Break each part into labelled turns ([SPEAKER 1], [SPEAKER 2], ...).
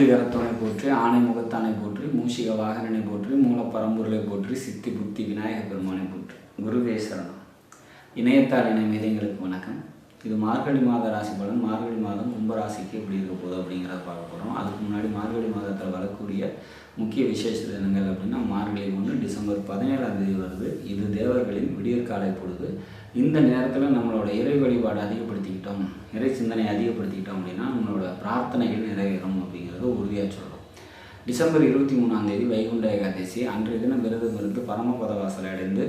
[SPEAKER 1] ஐந்து கரத்தோனை போற்றி ஆணை முகத்தானை போற்றி மூஷிக வாகனனை போற்றி மூலப்பரம்பொருளை போற்றி சித்தி புத்தி விநாயக பெருமானை போற்றி. குருவே இணையத்தார் இணை மேதைங்களுக்கு எங்களுக்கு வணக்கம். இது மார்கழி மாத ராசி பலன். மார்கழி மாதம் கும்பராசிக்கு எப்படி இருக்க போகுது அப்படிங்கிறத பார்க்க போகிறோம் அதுக்கு முன்னாடி மார்கழி மாதத்தில் வரக்கூடிய முக்கிய விசேஷ தினங்கள் அப்படின்னா மார்கழி ஒன்று டிசம்பர் பதினேழாம் தேதி வருது. இது தேவர்களின் விடியற்காலை பொழுது. இந்த நேரத்தில் நம்மளோட இறை வழிபாடு அதிகப்படுத்திக்கிட்டோம். இறை சிந்தனை அதிகப்படுத்திக்கிட்டோம் அப்படின்னா நம்மளோட பிரார்த்தனைகள் நிறைவேறும் அப்படிங்கிறது டிசம்பர் இருபத்தி மூணாம் தேதி வைகுண்ட ஏகாதசி. அன்றைய தினம் விரதம் இருந்து பரமபத வாசலை அடைந்து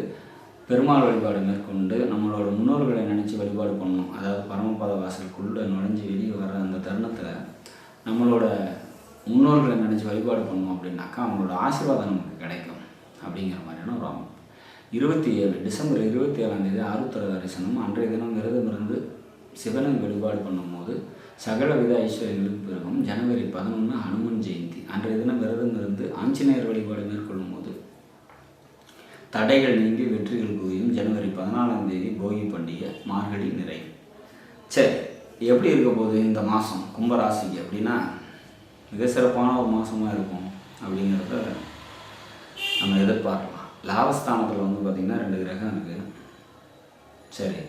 [SPEAKER 1] பெருமாள் வழிபாடு மேற்கொண்டு நம்மளோட முன்னோர்களை நினச்சி வழிபாடு பண்ணணும். அதாவது பரமபத வாசலுக்குள்ளே நுழைஞ்சு வெளியே வர அந்த தருணத்தில் நம்மளோட முன்னோர்களை நினச்சி வழிபாடு பண்ணோம் அப்படின்னாக்கா அவங்களோட ஆசீர்வாதம் நமக்கு கிடைக்கும் அப்படிங்கிற மாதிரியான ஒரு அமைப்பு. இருபத்தி ஏழு டிசம்பர் இருபத்தி ஏழாம் தேதி ஆருத்தர தரிசனம். அன்றைய தினம் விரதம் இருந்து சிவனை வழிபாடு பண்ணும்போது சகல வித ஐஸ்வர்யங்களுக்கு பிறகும் ஜனவரி பதினொன்று ஹனுமன் அன்றைய தினம் விரதம் இருந்து ஆஞ்சநேயர் வழிபாடு மேற்கொள்ளும் போது தடைகள் நீங்கி வெற்றிகள் குவியும். ஜனவரி பதினாலாம் தேதி போகி பண்டிகை மார்கழி நிறைவு சரி எப்படி இருக்க போகுது இந்த மாதம் கும்பராசிக்கு அப்படின்னா மிக சிறப்பான ஒரு மாதமாக இருக்கும் அப்படிங்கிறத நம்ம எதிர்பார்க்கலாம். லாபஸ்தானத்தில் வந்து பார்த்திங்கன்னா ரெண்டு கிரகம் இருக்குது சரி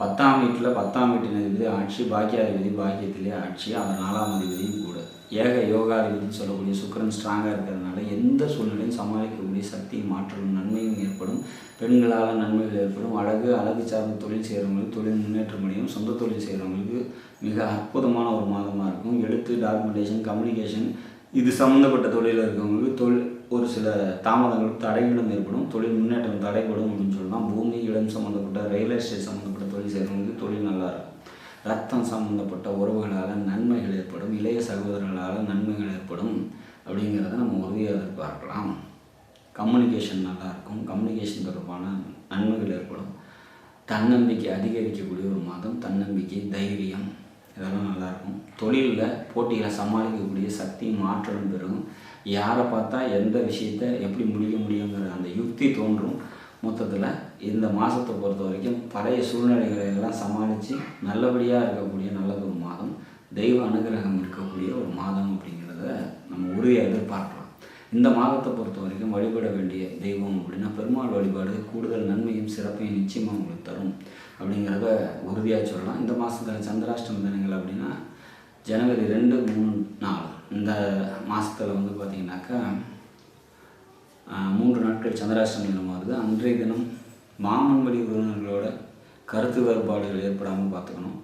[SPEAKER 1] பத்தாம் வீட்டில் பத்தாம் வீட்டின் அதிபதி ஆட்சி பாக்கியாதிபதி பாக்கியத்திலே ஆட்சி அவர் நாலாம் அதிபதியும் கூட. ஏக யோகாதிபதினு சொல்லக்கூடிய சுக்கரன் ஸ்ட்ராங்காக இருக்கிறதுனால எந்த சூழ்நிலையும் சமாளிக்கக்கூடிய சக்தியும் மாற்றலும் நன்மையும் ஏற்படும். பெண்களால் நன்மைகள் ஏற்படும். அழகு அழகு சார்ந்த தொழில் செய்கிறவங்களுக்கு தொழில் முன்னேற்றம் அடையும். சொந்த தொழில் செய்கிறவங்களுக்கு மிக அற்புதமான ஒரு மாதமாக இருக்கும். எழுத்து டாக்குமெண்டேஷன் கம்யூனிகேஷன் இது சம்மந்தப்பட்ட தொழிலில் இருக்கிறவங்களுக்கு தொழில் ஒரு சில தாமதங்கள் தடைகளும் ஏற்படும். தொழில் முன்னேற்றம் தடைப்படும் அப்படின்னு சொல்லலாம். பூமி இடம் சம்மந்தப்பட்ட ரயில் எஸ்டேட் சம்மந்தப்பட்ட தொழில் சேர்ந்து தொழில் நல்லா இருக்கும் ரத்தம் சம்மந்தப்பட்ட உறவுகளால் நன்மைகள் ஏற்படும் இளைய சகோதரர்களால் நன்மைகள் ஏற்படும் அப்படிங்கிறத நம்ம உறுதியாக எதிர்பார்க்கலாம். கம்யூனிகேஷன் நல்லாயிருக்கும். கம்யூனிகேஷன் தொடர்பான நன்மைகள் ஏற்படும். தன்னம்பிக்கை அதிகரிக்கக்கூடிய ஒரு மாதம் தன்னம்பிக்கை தைரியம் இதெல்லாம் நல்லாயிருக்கும். தொழிலில் போட்டிகளை சமாளிக்கக்கூடிய சக்தி மாற்றம் பெறும். யாரை பார்த்தா எந்த விஷயத்த எப்படி முடிக்க முடியுங்கிற அந்த யுக்தி தோன்றும். மொத்தத்தில் இந்த மாதத்தை பொறுத்த வரைக்கும் பழைய சூழ்நிலைகளை எல்லாம் சமாளித்து நல்லபடியாக இருக்கக்கூடிய நல்ல ஒரு மாதம் தெய்வ அனுகிரகம் இருக்கக்கூடிய ஒரு மாதம் அப்படிங்கிறத நம்ம உறுதியாக எதிர்பார்க்கலாம். இந்த மாதத்தை பொறுத்த வரைக்கும் வழிபட வேண்டிய தெய்வம் அப்படின்னா பெருமாள் வழிபாடு கூடுதல் நன்மையும் சிறப்பையும் நிச்சயமாக உங்களுக்கு தரும் அப்படிங்கிறத உறுதியாக சொல்லலாம். இந்த மாதத்தில் சந்திராஷ்டம தினங்கள் அப்படின்னா ஜனவரி ரெண்டு மூணு நாலு. இந்த மாதத்தில் வந்து பார்த்திங்கனாக்கா நாட்கள் சந்திராஷ்டமி தினமாகுது அன்றைய தினம் மாமன் வழி உறவினர்களோட கருத்து வேறுபாடுகள் ஏற்படாமல் பார்த்துக்கணும்.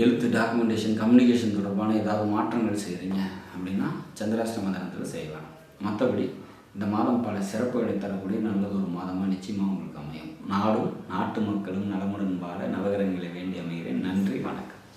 [SPEAKER 1] எழுத்து டாக்குமெண்டேஷன் கம்யூனிகேஷன் தொடர்பான ஏதாவது மாற்றங்கள் செய்கிறீங்க அப்படின்னா சந்திராஷ்டம தினத்தில் செய்யலாம் மற்றபடி இந்த மாதம் பல சிறப்புகளை தரக்கூடிய நல்லதொரு மாதமாக நிச்சயமாக உங்களுக்கு அமையும். நாடும் நாட்டு மக்களும் நலமுடன் வாழ நவகிரகங்களை வேண்டி அமைகிறேன். நன்றி வணக்கம்.